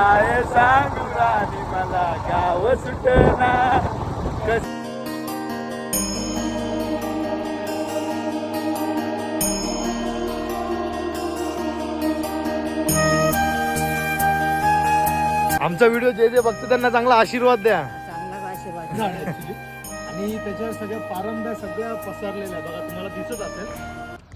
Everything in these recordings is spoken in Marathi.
काय सांगू राणी मला गाव सुटना कस आमचा व्हिडिओ जे जे बघतो त्यांना चांगला आशीर्वाद द्या चांगलाच आशीर्वाद झाड actually. आणि त्याच्या सगळ्या पारंब्या सगळ्या पसरलेल्या. बघा तुम्हाला दिसत असेल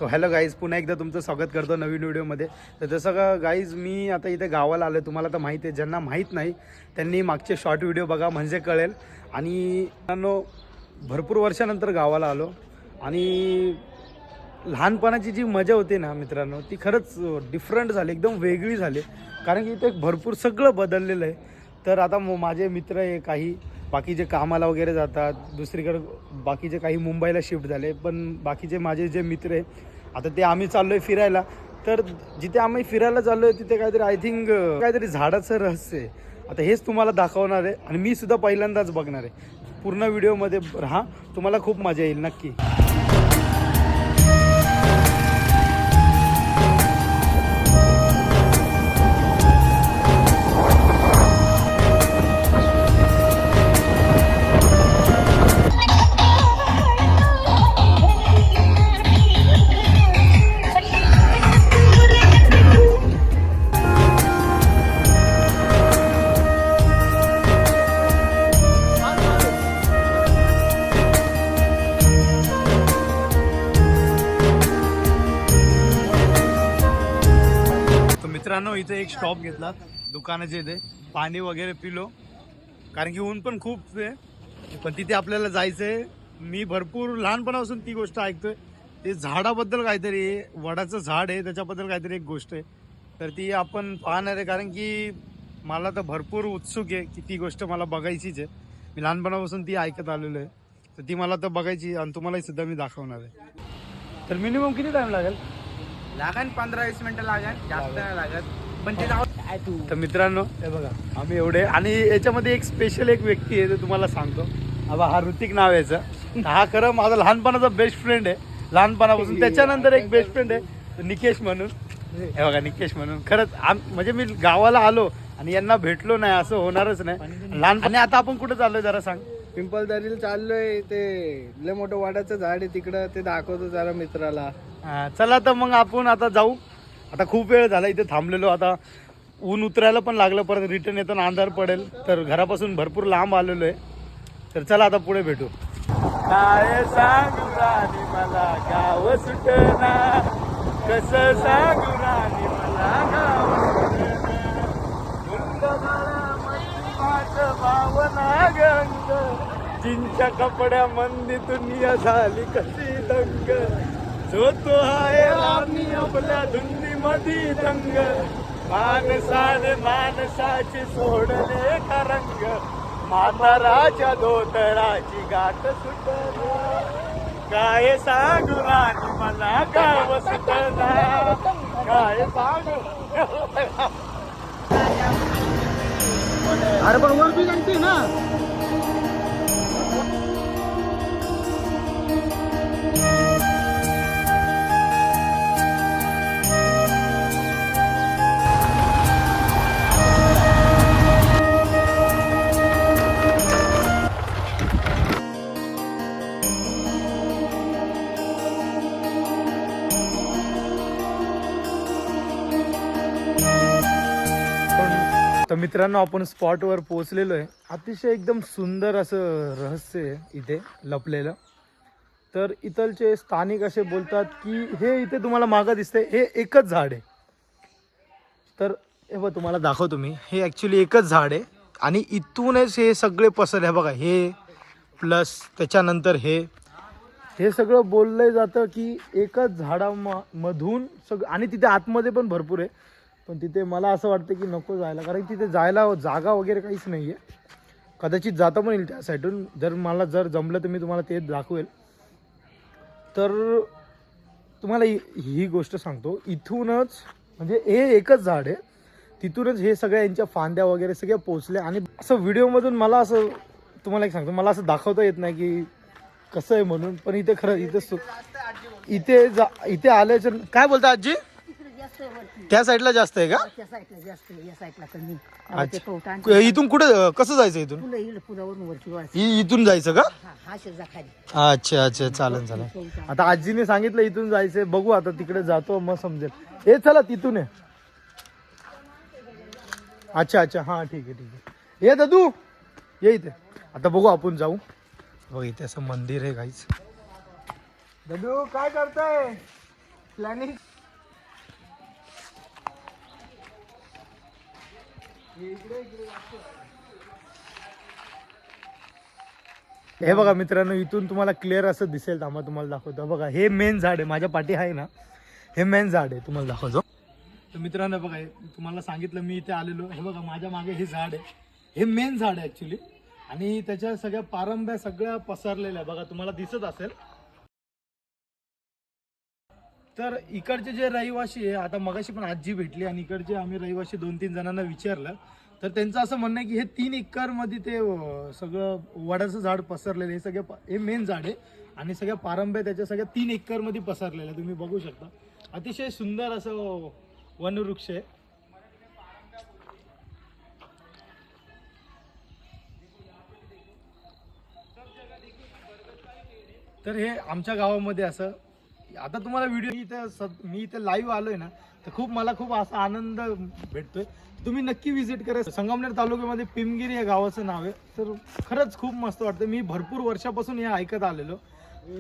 तो हॅलो गाईज पुन्हा एकदा तुमचं स्वागत करतो नवीन व्हिडिओमध्ये. तर जसं का गाईज मी आता इथे गावाला आलो तुम्हाला तर माहिती आहे ज्यांना माहीत नाही त्यांनी मागचे शॉर्ट व्हिडिओ बघा म्हणजे कळेल. आणि भरपूर वर्षानंतर गावाला आलो. आणि लहानपणाची जी मजा होती ना मित्रांनो ती खरंच डिफरंट झाली एकदम वेगळी झाली. कारण की इथे भरपूर सगळं बदललेलं आहे. तर आता म- माझे मित्र आहे काही बाकीचे कामाला वगैरे जातात दुसरीकडे बाकीचे काही मुंबईला शिफ्ट झाले पण बाकीचे माझे जे मित्र आहे आता ते आम्ही चाललो आहे फिरायला. तर जिथे आम्ही फिरायला चाललो आहे तिथे काहीतरी आय थिंक काहीतरी झाडाचं रहस्य आहे. आता हेच तुम्हाला दाखवणार आहे आणि मी सुद्धा पहिल्यांदाच बघणार आहे. पूर्ण व्हिडिओमध्ये राहा तुम्हाला खूप मजा येईल नक्की. मित्रांनो इथे एक स्टॉप घेतला दुकानाच्या इथे पाणी वगैरे पिलो. कारण की ऊन पण खूप आहे. पण तिथे आपल्याला जायचंय. मी भरपूर लहानपणापासून ती गोष्ट ऐकतोय. ते झाडाबद्दल काहीतरी वडाचं झाड आहे. त्याच्याबद्दल काहीतरी एक गोष्ट आहे. तर ती आपण पाहणार आहे. कारण की मला तर भरपूर उत्सुक आहे की ती गोष्ट मला बघायचीच आहे. मी लहानपणापासून ती ऐकत आलेलो आहे. तर ती मला तर बघायची आणि तुम्हालाही सुद्धा मी दाखवणार आहे. तर मिनिमम किती टाइम लागेल? लागन पंधरा वीस मिनिटं लागन जास्त नाही लागत. पण ते जाऊ काय तू? तर मित्रांनो हे बघा. आम्ही एवढे आणि याच्यामध्ये एक स्पेशल एक व्यक्ती आहे ते तुम्हाला सांगतो. आबा हा ऋतिक नाव आहे याचं. हा खरं माझा लहानपणाचा बेस्ट फ्रेंड आहे. लहानपणापासून त्याच्यानंतर एक बेस्ट फ्रेंड आहे. तो निकेश म्हणून. हे. बघा निकेश म्हणून. खरंच आम म्हणजे मी गावाला आलो आणि यांना भेटलो नाही असं होणारच नाही. लहान आणि आता आपण कुठे चाललोय जरा सांग. पिंपलदरीला चाललोय ते लय मोठं वाडाचं झाड आहे तिकडं ते दाखवतो जरा मित्राला. चला तर मग आपण आता जाऊ. आता खूप वेळ झाला इथे थांबलेलो. आता ऊन उतरायला पण लागलं परत रिटर्न येताना अंधार पडेल. तर घरापासून भरपूर लांब आलेलो आहे. तर चला आता पुढे भेटू. काय सांगू राणी मला गाव सुटना. कस सांगू राणी मला गाव भावना गंग. जिंच्या कपड्या दुनिया झाली कशी दंग. जो तो आहे आम्ही आपल्या धुंदी मधी दंग माणसाने माणसाची सोडले का रंग म्हाताराच्या धोतराची गाठ सुटली. काय सांगू राणी मला गाव सुटला काय सांगू? अरे पण वर बी ना. तर मित्रांनो आपण स्पॉटवर पोचलेलो आहे. अतिशय एकदम सुंदर असं रहस्य आहे इथे लपलेलं. तर इथलचे स्थानिक असे बोलतात की हे इथे तुम्हाला मागं दिसतंय. हे एकच झाड आहे. तर हे बघ तुम्हाला दाखवतो मी. हे ॲक्च्युली एकच झाड आहे. आणि इथूनच हे सगळे पसरले बघा हे प्लस त्याच्यानंतर हे. हे सगळं बोललं जातं की एकच झाडामधून सगळं आणि तिथे आतमध्ये पण भरपूर आहे. पण तिथे मला असं वाटतं की नको जायला. कारण तिथे जायला जागा वगैरे काहीच नाही आहे कदाचित जाता पण येईल त्या साईडून जर मला जर जमलं तर मी तुम्हाला ते दाखवेल. तर तुम्हाला ही ही गोष्ट सांगतो. इथूनच म्हणजे हे एकच झाड आहे. तिथूनच हे सगळ्या यांच्या फांद्या वगैरे सगळ्या पोचल्या आणि असं व्हिडिओमधून मला असं तुम्हाला एक सांगतो. मला असं दाखवता येत नाही की कसं आहे म्हणून. पण इथे खरं इथे इथे जा इथे आल्याच्या काय बोलता आजी? जास्त आहे वरती. त्या साईडला जास्त आहे का? त्या साईडला जास्त आहे या साईडला कमी. ते अच्छा कवटान क- इथून कुठे कसं जायचं इथून? फुलं येईल पुलावरून वरती वाच इ- इथून जायचं का? हा हा शेजा खाली अच्छा अच्छा चालेल चालेल. आता आजीने सांगितलं इथून जायचंय. बघू आता तिकडे जातो मग समजेल. हे चला तिथून आहे अच्छा अच्छा हा ठीक आहे ठीक आहे. ये दादू ये इथे. आता बघू आपण जाऊ. बघ इथे असं मंदिर आहे काहीच दादू काय करताय? प्लॅनिंग हे बघा मित्रांनो इथून तुम्हाला क्लिअर असं दिसेल थांबा तुम्हाला दाखवतो. बघा हे मेन झाड आहे माझ्या पाठी आहे ना हे मेन झाड आहे तुम्हाला दाखवतो. तर मित्रांनो बघा तुम्हाला सांगितलं मी इथे आलेलो. हे बघा माझ्या मागे हे झाड आहे. हे मेन झाड आहे ॲक्च्युली आणि त्याच्या सगळ्या पारंब्या सगळ्या पसरलेल्या बघा तुम्हाला दिसत असेल. तर इकडचे जे रहिवासी आहे आता मगाशी पण आजी भेटली आणि इकडचे आम्ही रहिवासी दोन तीन जणांना विचारलं. तर त्यांचं असं म्हणणं आहे की हे तीन एकरमध्ये ते सगळं वडाचं झाड पसरलेलं हे सगळे हे मेन झाड आहे आणि सगळ्या पारंब्या त्याच्या सगळ्या तीन एकरमध्ये पसरलेलं आहे. तुम्ही बघू शकता. अतिशय सुंदर असं वनवृक्ष आहे. तर हे आमच्या गावामध्ये असं आता तुम्हाला व्हिडिओ मी इथे सद- मी इथे लाईव्ह आलोय ना तर खूप मला खूप असा आनंद भेटतोय. तुम्ही नक्की व्हिजिट करा. संगमनेर तालुक्यामध्ये पिमगिरी या गावाचं नाव आहे. तर खरंच खूप मस्त वाटतं. मी भरपूर वर्षापासून हे ऐकत आलेलो.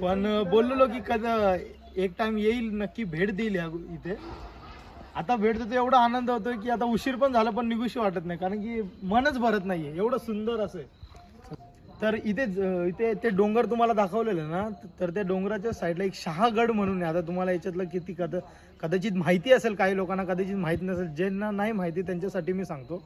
पण अं, बोललेलो की कदा एक टाइम येईल नक्की भेट देईल या इथे. आता भेट देतो एवढा आनंद होतोय की आता उशीर पण झाला पण निघूशी वाटत नाही. कारण की मनच भरत नाहीये. एवढं सुंदर असं आहे. तर इथे ज- इथे ते डोंगर तुम्हाला दाखवलेलं ना तर त्या डोंगराच्या साईडला एक शहागड म्हणून आहे. आता तुम्हाला याच्यातलं किती कदा कदाचित माहिती असेल काही लोकांना कदाचित माहीत नसेल. ज्यांना नाही माहिती त्यांच्यासाठी मी सांगतो.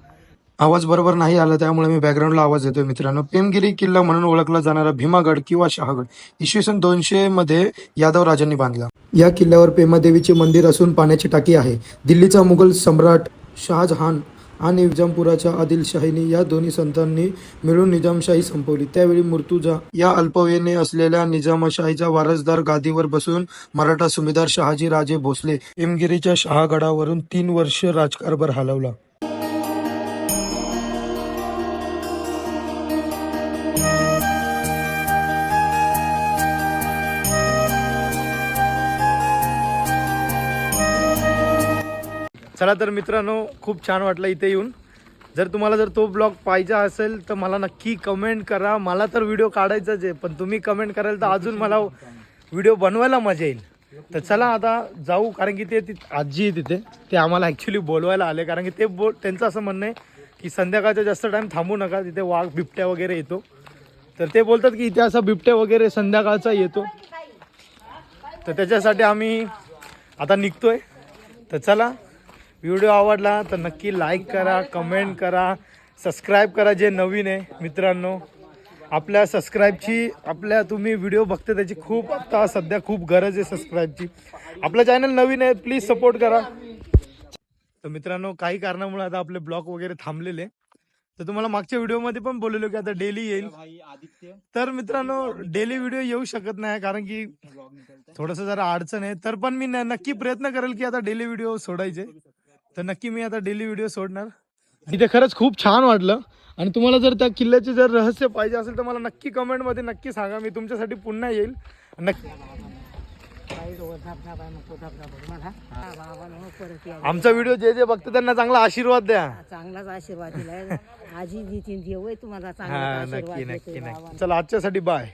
आवाज बरोबर नाही आला त्यामुळे मी बॅकग्राऊंडला आवाज येतोय मित्रांनो. पेमगिरी किल्ला म्हणून ओळखला जाणारा भीमागड किंवा शहागड इसवी सन दोनशे मध्ये यादव राजांनी बांधला. या किल्ल्यावर पेमादेवीचे मंदिर असून पाण्याची टाकी आहे. दिल्लीचा मुघल सम्राट शहाजहान आणि निजामपुराच्या आदिलशाहीने या दोन्ही संतांनी मिळून निजामशाही संपवली. त्यावेळी मृत्यूजा या अल्पवयीने असलेल्या निजामशाहीचा वारसदार गादीवर बसून मराठा सुभेदार शहाजी राजे भोसले हिमगिरीच्या शहागडावरून तीन वर्ष राजकारभार हलवला. चला तर मित्रांनो खूप छान वाटलं इथे येऊन. जर तुम्हाला जर तो ब्लॉग पाहिजे असेल तर मला नक्की कमेंट करा. मला तर व्हिडिओ काढायचाच आहे पण तुम्ही कमेंट कराल तर अजून मला व्हिडिओ बनवायला मजा येईल. तर चला आता जाऊ कारण की ते ति- आजी आहे तिथे. ते आम्हाला ॲक्च्युली बोलवायला आले कारण की ते बोल त्यांचं असं म्हणणं आहे की संध्याकाळचा जास्त टाईम थांबू नका तिथे वाघ बिबट्या वगैरे येतो. तर ते बोलतात की इथे असा बिबट्या वगैरे संध्याकाळचा येतो. तर त्याच्यासाठी आम्ही आता निघतोय. तर चला व्हिडिओ आवडला तर नक्की लाईक करा कमेंट करा सबस्क्राईब करा जे नवीन आहे मित्रांनो. आपल्या सबस्क्राईबची आपल्या तुम्ही व्हिडिओ बघते त्याची खूप आता सध्या खूप गरज आहे सबस्क्राईबची आपलं चॅनल नवीन आहे प्लीज सपोर्ट करा. तर मित्रांनो काही कारणामुळे आता आपले ब्लॉग वगैरे थांबलेले. तर तुम्हाला मागच्या व्हिडिओमध्ये पण बोललेलो की आता डेली येईल. तर मित्रांनो डेली व्हिडिओ येऊ शकत नाही कारण की थोडस जरा अडचण आहे. तर पण मी नक्की प्रयत्न करेल की आता डेली व्हिडिओ सोडायचे. तर नक्की मी आता डेली व्हिडिओ सोडणार. इथे खरंच खूप छान वाटलं. आणि तुम्हाला जर त्या किल्ल्याचे जर रहस्य पाहिजे असेल तर मला नक्की कमेंटमध्ये नक्की सांगा. मी तुमच्यासाठी पुन्हा येईल. नक्की. आमचा व्हिडिओ जे जे बघते त्यांना चांगला आशीर्वाद द्या. चांगलाच आशीर्वाद दिलाय. आजी देतीन देव तुम्हाला. चांगला नक्की आशीर्वाद नक्की देतोय नक्की बाबांनो. चला आजच्यासाठी बाय